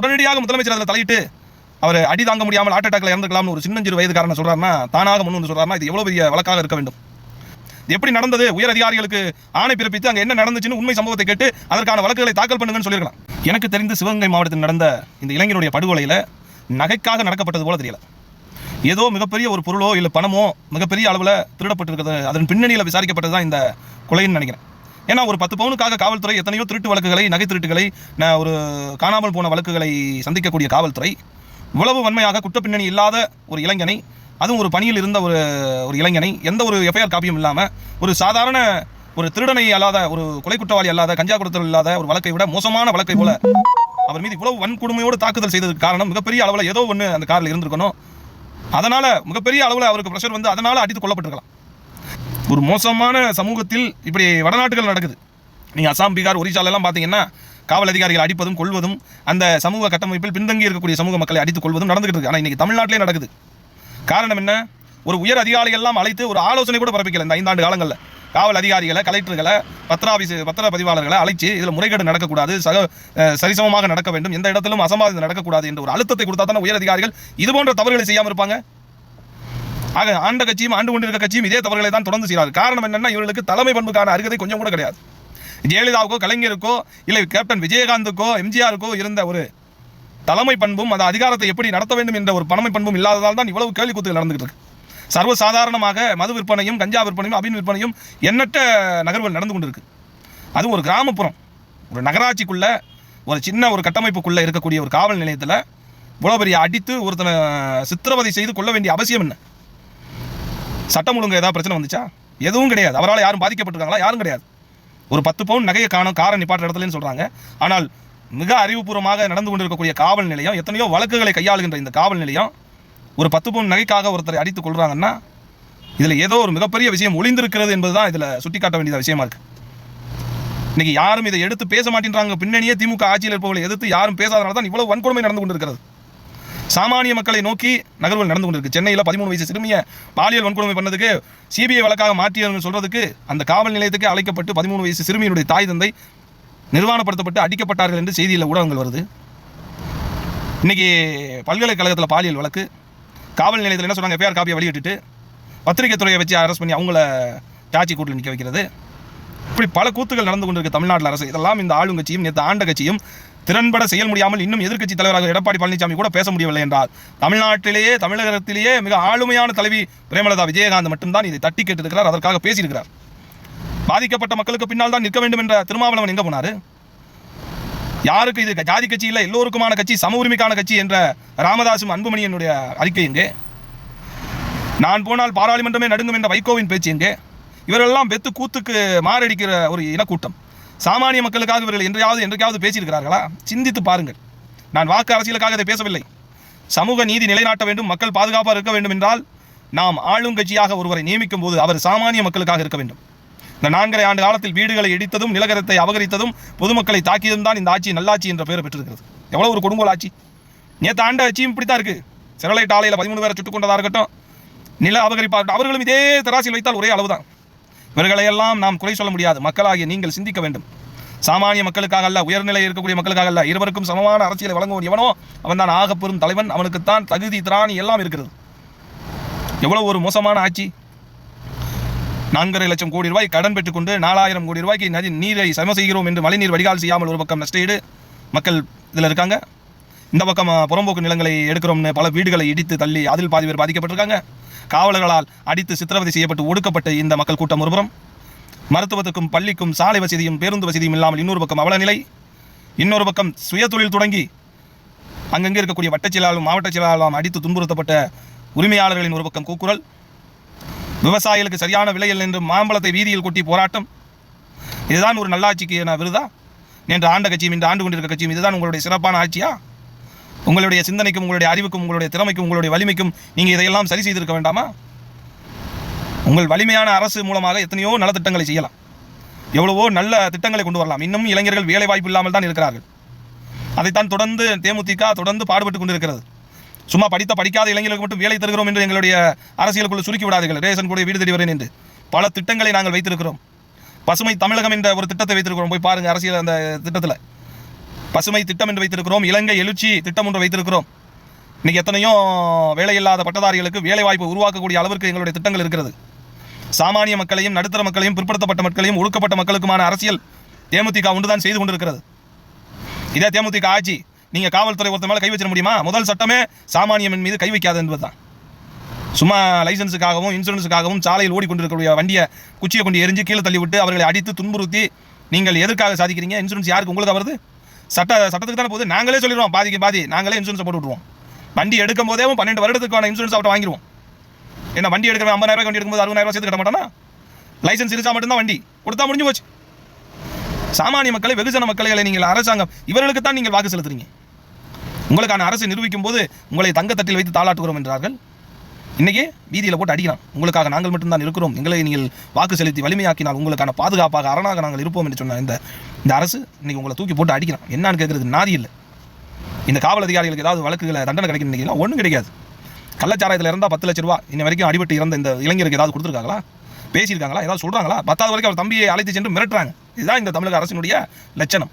உடனடியாக முதலமைச்சர் அதில் தலையிட்டு அவர் அடி தாங்க முடியாமல் ஹார்ட் அட்டாக்ல இறந்துக்கலாம்னு ஒரு சின்னஞ்சிறு வயதுக்காரன் சொல்றாருன்னா தானாக முன் வந்து சொல்றாருன்னா இது எவ்வளவு பெரிய வழக்காக இருக்க வேண்டும்? இது எப்படி நடந்தது? உயர் அதிகாரிகளுக்கு ஆணை பிறப்பித்து அங்க என்ன நடந்துச்சுன்னு உண்மை சம்பவத்தை கேட்டு அதற்கான வழக்குகளை தாக்கல் பண்ணுங்கன்னு சொல்லியிருக்கலாம். எனக்கு தெரிந்து சிவகங்கை மாவட்டத்தில் நடந்த இந்த இளைஞருடைய படுகொலையில நகைக்காக நடக்கப்பட்டது போல தெரியல. ஏதோ மிகப்பெரிய ஒரு பொருளோ இல்லை பணமோ மிகப்பெரிய அளவில் திருடப்பட்டிருக்கிறது. அதன் பின்னணியில் விசாரிக்கப்பட்டது தான் இந்த கொலைன்னு நினைக்கிறேன். ஏன்னா ஒரு பத்து பவுனுக்காக காவல்துறை எத்தனையோ திருட்டு வழக்குகளை நகை திருட்டுகளை ஒரு காணாமல் போன வழக்குகளை சந்திக்கக்கூடிய காவல்துறை இவ்வளவு வன்மையாக குற்ற பின்னணி இல்லாத ஒரு இளைஞனை அதுவும் ஒரு பணியில் இருந்த ஒரு ஒரு இளைஞனை எந்த ஒரு எஃப்ஐஆர் காப்பியும் இல்லாமல் ஒரு சாதாரண ஒரு திருடனை அல்லாத ஒரு கொலை குற்றவாளி அல்லாத கஞ்சா கொடுத்தல் இல்லாத ஒரு வழக்கை விட மோசமான வழக்கை போல அவர் மீது இவ்வளவு வன்கொடுமையோடு தாக்குதல் செய்ததுக்கு காரணம் மிகப்பெரிய அளவில் ஏதோ ஒன்று அந்த காரில் இருந்திருக்கணும். அதனால் மிகப்பெரிய அளவில் அவருக்கு ப்ரெஷர் வந்து அதனால் அடித்து கொல்லப்பட்டிருக்கலாம். ஒரு மோசமான சமூகத்தில் இப்படி வடநாட்டுகள் நடக்குது. நீங்கள் அசாம் பீகார் ஒரிசாலெல்லாம் பார்த்தீங்கன்னா காவல் அதிகாரிகள் அடிப்பதும் கொள்வதும் அந்த சமூக கட்டமைப்பில் பின்தங்கி இருக்கக்கூடிய சமூக மக்களை அடித்துக் கொள்வதும் நடந்துகிட்டு இருக்கு. ஆனால் இன்னைக்கு தமிழ்நாட்டிலே நடக்குது. காரணம் என்ன? ஒரு உயர் அதிகாரிகள்லாம் அழைத்து ஒரு ஆலோசனை கூட பிறப்பிக்கல இந்த ஐந்தாண்டு காலங்களில். காவல் அதிகாரிகளை கலெக்டர்களை பத்திராபிஸ் பத்திர பதிவாளர்களை அழைச்சி இதில் முறைகேடு நடக்கக்கூடாது சக சரிசமமாக நடக்க வேண்டும் எந்த இடத்திலும் அசம்பாவிதம் நடக்கக்கூடாது என்ற ஒரு அழுத்தத்தை கொடுத்தா தானே உயர் அதிகாரிகள் இது போன்ற தவறுகளை செய்யாமல் இருப்பாங்க? ஆக ஆண்ட கட்சியும் ஆண்டு கொண்டிருக்க கட்சியும் இதே தவறுகளை தான் தொடர்ந்து செய்கிறார்கள். காரணம் என்னன்னா இவர்களுக்கு தலைமை பண்புக்கான அருகதை கொஞ்சம் கூட கிடையாது. ஜெயலலிதாவுக்கோ கலைஞருக்கோ இல்லை கேப்டன் விஜயகாந்துக்கோ எம்ஜிஆருக்கோ இருந்த ஒரு தலைமை பண்பும் அந்த அதிகாரத்தை எப்படி நடத்த வேண்டும் என்ற ஒரு பணமை பண்பும் இல்லாததால் தான் இவ்வளவு கேள்வி கூத்துகள் நடந்துகிட்டு இருக்கு. சர்வ சாதாரணமாக மது விற்பனையும் கஞ்சா விற்பனையும் அபின் விற்பனையும் எண்ணற்ற நகர்வுகள் நடந்து கொண்டிருக்கு. அது ஒரு கிராமப்புறம். ஒரு நகராட்சிக்குள்ள ஒரு சின்ன ஒரு கட்டமைப்புக்குள்ளே இருக்கக்கூடிய ஒரு காவல் நிலையத்தில் இவ்வளோ பெரிய அடித்து ஒருத்தனை சித்திரவதை செய்து கொள்ள வேண்டிய அவசியம் என்ன? சட்டம் ஒழுங்கு ஏதாவது பிரச்சனை வந்துச்சா? எதுவும் கிடையாது. அவரால் யாரும் பாதிக்கப்பட்டிருக்காங்களா? யாரும் கிடையாது. ஒரு பத்து பவுன் நகையை காணும் காரை நிப்பாட்ட இடத்துலன்னு சொல்கிறாங்க ஆனால் மிக அறிவுபூர்வமாக நடந்து கொண்டிருக்கக்கூடிய காவல் நிலையம் எத்தனையோ வழக்குகளை கையாளுகின்ற இந்த காவல் நிலையம் ஒரு பத்து பவுன் நகைக்காக ஒருத்தரை அடித்துக் கொள்கிறாங்கன்னா இதில் ஏதோ ஒரு மிகப்பெரிய விஷயம் ஒளிந்திருக்கிறது என்பது தான் இதில் சுட்டிக்காட்ட வேண்டிய விஷயமா இருக்குது இன்றைக்கி யாரும் இதை எடுத்து பேச மாட்டேன்றாங்க. பின்னணியே திமுக ஆட்சியில் இருப்பவர்களை எதிர்த்து யாரும் பேசாதனால தான் இவ்வளோ வன்கொடுமை நடந்து கொண்டிருக்கிறது. சாமானிய மக்களை நோக்கி நகர்வுகள் நடந்து கொண்டிருக்கு. சென்னையில் பதிமூணு வயசு சிறுமியை பாலியல் வன்கொடுமை பண்ணதுக்கு சிபிஐ வழக்காக மாற்றியவர்கள் சொல்றதுக்கு அந்த காவல் நிலையத்துக்கு அழைக்கப்பட்டு பதிமூணு வயசு சிறுமியினுடைய தாய் தந்தை நிர்வாணப்படுத்தப்பட்டு அடிக்கப்பட்டார்கள் என்று செய்தியில் ஊடகங்கள் வருது. இன்னைக்கு பல்கலைக்கழகத்தில் பாலியல் வழக்கு. காவல் நிலையத்தில் என்ன சொன்னாங்க? எஃப்ஐஆர் காப்பியை வெளியிட்டுட்டு பத்திரிகை துறையை வச்சு அரெஸ்ட் பண்ணி அவங்கள டாட்சி கூட்டில் நிற்க வைக்கிறது. இப்படி பல கூத்துகள் நடந்து கொண்டிருக்கு தமிழ்நாட்டில் அரசு. இதெல்லாம் இந்த ஆளுங்கட்சியும் நேற்று ஆண்ட கட்சியும் திறன்பட செயல் முடியாமல் இன்னும் எதிர்க்கட்சி தலைவராக எடப்பாடி பழனிசாமி கூட பேச முடியவில்லை என்றார். தமிழ்நாட்டிலேயே தமிழகத்திலேயே மிக ஆளுமையான தலைவி பிரேமலதா விஜயகாந்த் மட்டும்தான் இதை தட்டி கேட்டிருக்கிறார் அதற்காக பேசியிருக்கிறார். பாதிக்கப்பட்ட மக்களுக்கு பின்னால் தான் நிற்க வேண்டும் என்ற திருமாவளவன் எங்க போனாரு? யாருக்கு இது ஜாதி கட்சி இல்லை எல்லோருக்குமான கட்சி சம உரிமைக்கான கட்சி என்ற ராமதாசும் அன்புமணியனுடைய அறிக்கை எங்கே? நான் போனால் பாராளுமன்றமே நடுங்கும் என்ற வைகோவின் பேச்சு எங்கே? இவரெல்லாம் வெத்து கூத்துக்கு மாரடிக்கிற ஒரு இனக்கூட்டம். சாமானிய மக்களுக்காக இவர்கள் என்றையாவது என்றைக்காவது பேசியிருக்கிறார்களா? சிந்தித்து பாருங்கள். நான் வாக்கு அரசியலுக்காக இதை பேசவில்லை. சமூக நீதி நிலைநாட்ட வேண்டும் மக்கள் பாதுகாப்பாக இருக்க வேண்டும் என்றால் நாம் ஆளுங்கட்சியாக ஒருவரை நியமிக்கும் போது அவர் சாமானிய மக்களுக்காக இருக்க வேண்டும். இந்த நான்கரை ஆண்டு காலத்தில் வீடுகளை இடித்ததும் நிலகரத்தை அபகரித்ததும் பொதுமக்களை தாக்கியதும் தான் இந்த ஆட்சி நல்லாட்சி என்ற பெயர் பெற்றிருக்கிறது. எவ்வளோ ஒரு கொடுங்கோல் ஆட்சி. நேற்று ஆண்ட ஆட்சியும் இப்படி தான் இருக்கு. செரலைட் ஆலையில் பதிமூணு பேரை சுட்டுக் கொண்டதாக இருக்கட்டும் நில அபகரிப்பாக இருக்கட்டும், அவர்களும் இதே தராசில் வைத்தால் ஒரே அளவு தான் இவர்களையெல்லாம் நாம் குறை சொல்ல முடியாது. மக்களாகிய நீங்கள் சிந்திக்க வேண்டும். சாமானிய மக்களுக்காக அல்ல உயர்நிலை இருக்கக்கூடிய மக்களுக்காக அல்ல இருவருக்கும் சமமான அரசியலை வழங்குவன் எவனோ அவன் தான் ஆகப்பெறும் தலைவன் அவனுக்குத்தான் தகுதி திராணி எல்லாம் இருக்கிறது. எவ்வளவு ஒரு மோசமான ஆட்சி? நான்கரை லட்சம் கோடி ரூபாய் கடன் பெற்றுக்கொண்டு நாலாயிரம் கோடி ரூபாய்க்கு நதி நீரை சம செய்கிறோம் என்று மழைநீர் வடிகால் செய்யாமல் ஒரு பக்கம் நஷ்டஈடு மக்கள் இதில் இருக்காங்க. இந்த பக்கம் புறம்போக்கு நிலங்களை எடுக்கிறோம்னு பல வீடுகளை இடித்து தள்ளி அதில் பாதி பேர் பாதிக்கப்பட்டிருக்காங்க. காவலர்களால் அடித்து சித்திரவதை செய்யப்பட்டு ஒடுக்கப்பட்ட இந்த மக்கள் கூட்டம் ஒருபுறம் மருத்துவத்துக்கும் பள்ளிக்கும் சாலை வசதியும் பேருந்து வசதியும் இல்லாமல் இன்னொரு பக்கம் அவலநிலை இன்னொரு பக்கம் சுய தொழில் தொடங்கி அங்கங்கே இருக்கக்கூடிய வட்டச் செயலாளரும் மாவட்ட செயலாளரும் அடித்து துன்புறுத்தப்பட்ட உரிமையாளர்களின் ஒரு பக்கம் கூக்குரல். விவசாயிகளுக்கு சரியான விலையில் நின்று மாம்பழத்தை வீதியில் கொட்டி போராட்டம். இதுதான் ஒரு நல்லாட்சிக்கு நான் விருதா? நேற்று ஆண்ட கட்சியும் இன்று ஆண்டு கொண்டிருக்க கட்சியும் இதுதான் உங்களுடைய சிறப்பான ஆட்சியா? உங்களுடைய சிந்தனைக்கும் உங்களுடைய அறிவுக்கும் உங்களுடைய திறமைக்கும் உங்களுடைய வலிமைக்கும் நீங்கள் இதையெல்லாம் சரி செய்திருக்க வேண்டாமா? உங்கள் வலிமையான அரசு மூலமாக எத்தனையோ நலத்திட்டங்களை செய்யலாம். எவ்வளவோ நல்ல திட்டங்களை கொண்டு வரலாம். இன்னும் இளைஞர்கள் வேலை வாய்ப்பு இல்லாமல் தான் இருக்கிறார்கள். அதைத்தான் தொடர்ந்து தேமுதிக தொடர்ந்து பாடுபட்டு கொண்டிருக்கிறது. சும்மா படித்த படிக்காத இளைஞர்களுக்கு மட்டும் வேலை தருகிறோம் என்று எங்களுடைய அரசியலுக்குள்ள சுருக்கி விடாதீர்கள். ரேஷன் கூட வீடு தேடி வரேன் என்று. பல திட்டங்களை நாங்கள் வைத்திருக்கிறோம். பசுமை தமிழகம் என்ற ஒரு திட்டத்தை வைத்திருக்கிறோம். போய் பாருங்கள் அரசியல் அந்த திட்டத்தில். பசுமை திட்டம் என்று வைத்திருக்கிறோம். இலங்கை எழுச்சி திட்டம் ஒன்று வைத்திருக்கிறோம். இன்னைக்கு எத்தனையோ வேலையில்லாத பட்டதாரிகளுக்கு வேலைவாய்ப்பு உருவாக்கக்கூடிய அளவிற்கு எங்களுடைய திட்டங்கள் இருக்கிறது. சாமானிய மக்களையும் நடுத்தர மக்களையும் பிற்படுத்தப்பட்ட மக்களையும் ஒடுக்கப்பட்ட மக்களுக்குமான அரசியல் தேமுதிக ஒன்றுதான் செய்து கொண்டிருக்கிறது. இதே தேமுதிக ஆட்சி நீங்கள் காவல்துறை ஒருத்தர் மேலே கை வச்சிட முடியுமா? முதல் சட்டமே சாமானியமின் மீது கை வைக்காது என்பதுதான். சும்மா லைசன்ஸுக்காகவும் இன்சூரன்ஸுக்காகவும் சாலையில் ஓடிக்கொண்டிருக்கக்கூடிய வண்டியை குச்சியை கொண்டு எரிஞ்சு கீழே தள்ளிவிட்டு அவர்களை அடித்து துன்புறுத்தி நீங்கள் எதற்காக சாதிக்கிறீங்க? இன்சூரன்ஸ் யாருக்கு? உங்களுக்கு வருது? சட்ட சட்டத்துக்கு தானே போகுது. நாங்களே சொல்லிடுவோம் பாதிக்கு பாதி. நாங்களே இன்சூரன்ஸ் போட்டு விட்ருவோம் வண்டி எடுக்கும் போதே பன்னெண்டு வருடத்துக்கான இன்சூரன்ஸ் அவட்ட வாங்கிடுவோம் என்ன வண்டி எடுக்கிற ஐம்பதாயிரம் வண்டி எடுக்கும்போது அறுபதாயிரம் சேர்த்து கட்ட மாட்டானா? லைசன்ஸ் இருந்தால் மட்டும்தான் வண்டி. கொடுத்தா முடிஞ்சு போச்சு. சாமானிய மக்களை வெகுஜன மக்களை நீங்கள் அரசாங்கம் இவர்களுக்கு தான் நீங்கள் வாக்கு செலுத்துறீங்க. உங்களுக்கான அரசு நிரூபிக்கும் போது உங்களை தங்கத்தட்டில் வைத்து தாளாட்டுகிறோம் என்றார்கள். இன்றைக்கி வீதியில் போட்டு அடிக்கிறான். உங்களுக்காக நாங்கள் மட்டும்தான் இருக்கிறோம். எங்களை நீங்கள் வாக்கு செலுத்தி வலிமையாக்கினால் உங்களுக்கான பாதுகாப்பாக அரணாக நாங்கள் இருப்போம் என்று சொன்ன இந்த இந்த அரசு இன்றைக்கி உங்களை தூக்கி போட்டு அடிக்கிறான். என்னன்னு கேட்குறது நாதி இல்லை. இந்த காவல் அதிகாரிகளுக்கு ஏதாவது வழக்குகளை தண்டனை கிடைக்கும் நினைக்கிறீங்களா? ஒன்றும் கிடைக்காது. கள்ளச்சாராயத்தில் இருந்தால் பத்து லட்ச ரூபா. இன்ன வரைக்கும் அடிபட்டு இறந்த இந்த இளைஞருக்கு ஏதாவது கொடுத்துருக்காங்களா? பேசியிருக்காங்களா? ஏதாவது சொல்கிறாங்களா பத்தாவது வரைக்கும் அவர் தம்பியை அழைத்து சென்று மிரட்டுறாங்க. இதுதான் இந்த தமிழக அரசினுடைய லட்சணம்.